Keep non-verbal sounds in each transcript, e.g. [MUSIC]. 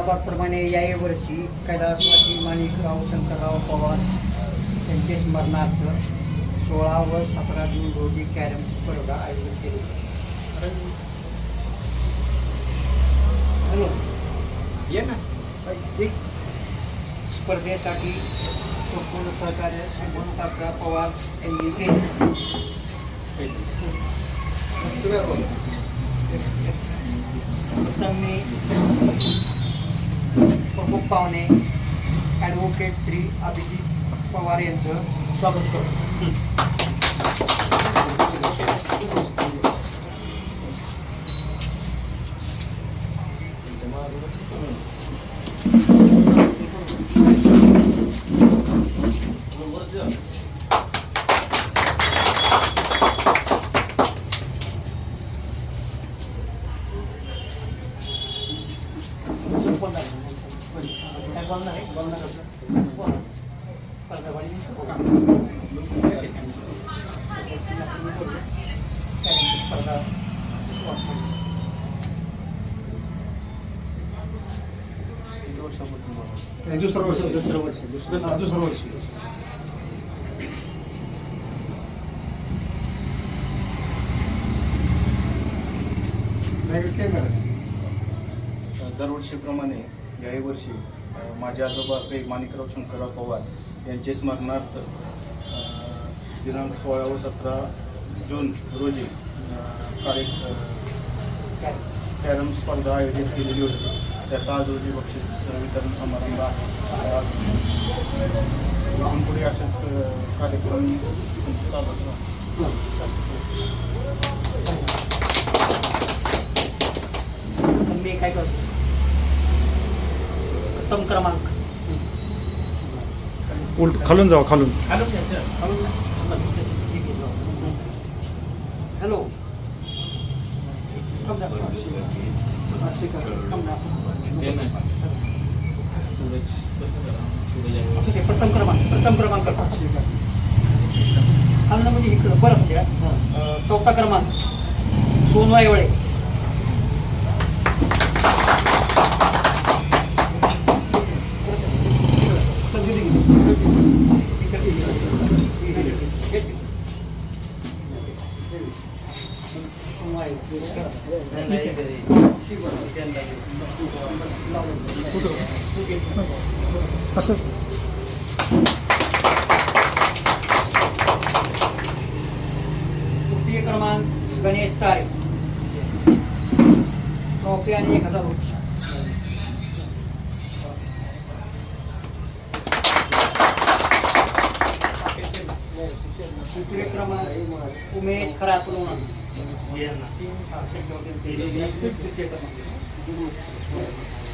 प्रभातप्रमाणे याही वर्षी कैलासवासी माणिकराव शंकरराव पवार यांचे स्मरणार्थ सोळा व सतरा जून रोजी कॅरम स्पर्धा आयोजित केली. हॅलो? ये ना. एक स्पर्धेसाठी संपूर्ण सहकार्य श्रीमंत काका पवार यांनी केले. प्रथम मी प्रमुख पाहुणे ॲडव्होकेट श्री अभिजित पवार यांचं स्वागत करतो. दुसरं वर्ष दुसरं वर्ष दुसरं दुसरं वर्ष. दरवर्षीप्रमाणे याही वर्षी माझे आजोबा काही माणिकराव शंकरराव पवार यांचे स्मरणार्थ दिनांक सोळा व सतरा जून रोजी कार्य कॅरम स्पर्धा आयोजित केलेली होती. त्याचा आज रोजी बक्षीस वितरण समारंभ आहे आज इथून पुढे असेच अ, कार्यक्रम चालत राहतील. पण मी काय करतो प्रथम क्रमांक उलट खालून जावा खालून हॅलो असू दे प्रथम क्रमांक प्रथम क्रमांक. म्हणजे इकडं बरं अं, चौथा क्रमांक सोनवा असं तृतीय क्रमांक गणेश तारे ट्रॉफी आणि एक हजार रुपये तृतीय क्रमांक उमेश खरात तृतीय क्रमांक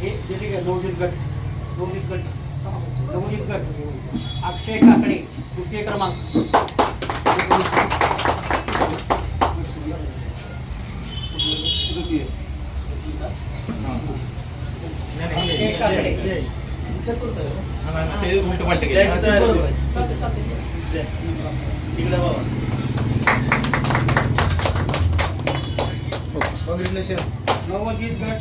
हे दिले का नवनीत गट नवनीत गट नवनीत गट अक्षय काकडे तृतीय क्रमांक अक्षय काकडे नवनीत गट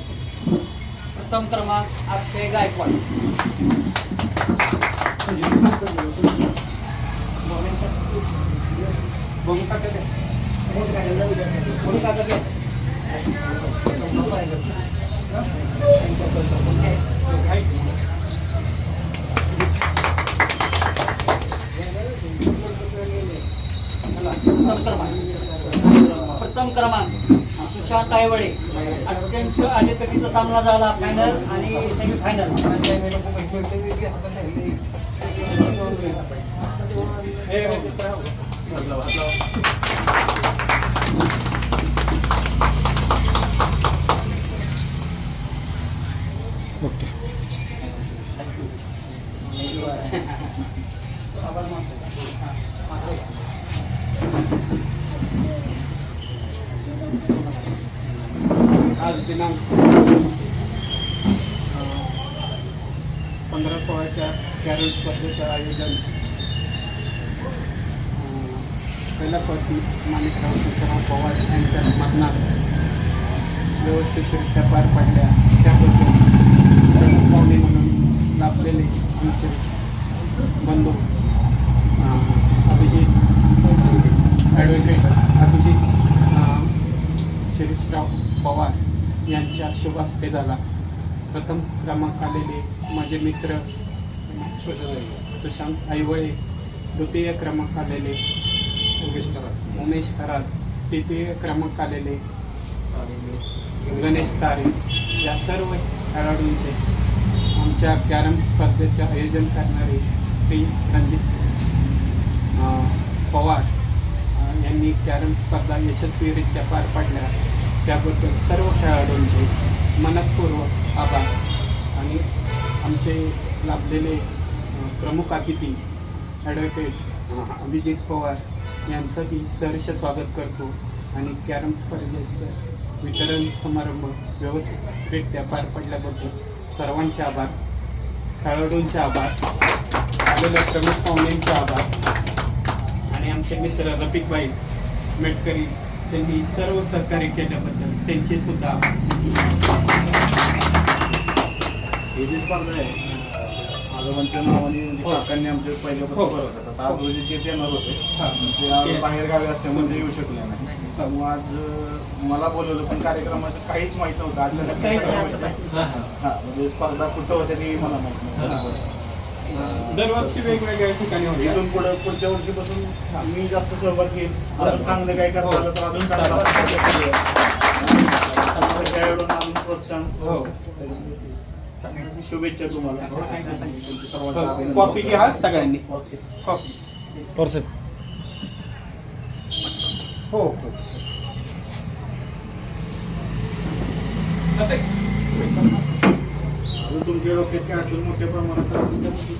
प्रथम क्रमांक अक्षय गायकवाड. प्रथम क्रमांक. प्रथम क्रमांक सुशांत आयवळे अत्यंत अटीतटीचा सामना झाला फायनल आणि सेमीफायनल ओके. [LAUGHS] आज दिनांक पंधरा सोळाच्या कॅरल स्पर्धेचं आयोजन. पहिला कैलासवासी माणिकराव शंकरराव पवार यांच्या स्मरणात व्यवस्थितरित्या पार पाडल्या. यांच्या शुभ हस्ते झाला. प्रथम क्रमांक आलेले माझे मित्र सुशांत आईवळे द्वितीय क्रमांक आलेले उमेश खरात तृतीय क्रमांक आलेले गणेश तारे. या सर्व खेळाडूंचे आमच्या कॅरम स्पर्धेचे आयोजन करणारे श्री रणजित पवार यांनी कॅरम स्पर्धा यशस्वीरित्या पार पाडल्या. त्याबद्दल सर्व खेळाडूंचे मनपूर्वक आभार. आणि आमचे लाभलेले प्रमुख अतिथी ॲडव्होकेट अभिजित पवार यांचंही सहर्ष स्वागत करतो. आणि कॅरम स्पर्धेचं वितरण समारंभ व्यवस्थितरित्या पार पडल्याबद्दल सर्वांचे आभार. खेळाडूंचे आभार. आलेल्या प्रमुख पाहुण्यांचे आभार. आणि आमचे मित्र रफिकबाई मेटकरी त्यांनी सर्व सहकार्य केल्याबद्दल त्यांचे सुद्धा आभार. ही. जी स्पर्धा आहे आजोबांच्या नावाने. काकांनी आमचे पहिले तेच येणार होते. ते आज बाहेर गावी असल्यामुळे ते येऊ शकले नाही. त्यामुळे आज मला बोलवलं पण कार्यक्रमाचं काहीच माहीत नव्हतं. आज नाही. हा म्हणजे स्पर्धा कुठं होत्या ते मला माहीत नव्हतं. दरवर्षी वेगवेगळ्या ठिकाणी होते इथून पुढे पुढच्या वर्षीपासून मी जास्त सहभाग घेईन. अजून चांगलं काय करता आलं तर अजून चांगलं अजून प्रोत्साहन. हो. शुभेच्छा तुम्हाला. सर्वांचं अभिनंदन. कॉपी घ्या सगळ्यांनी. कॉपी परसेंट हो हो. अजून तुमच्या डोक्यात काय असेल मोठ्या प्रमाणात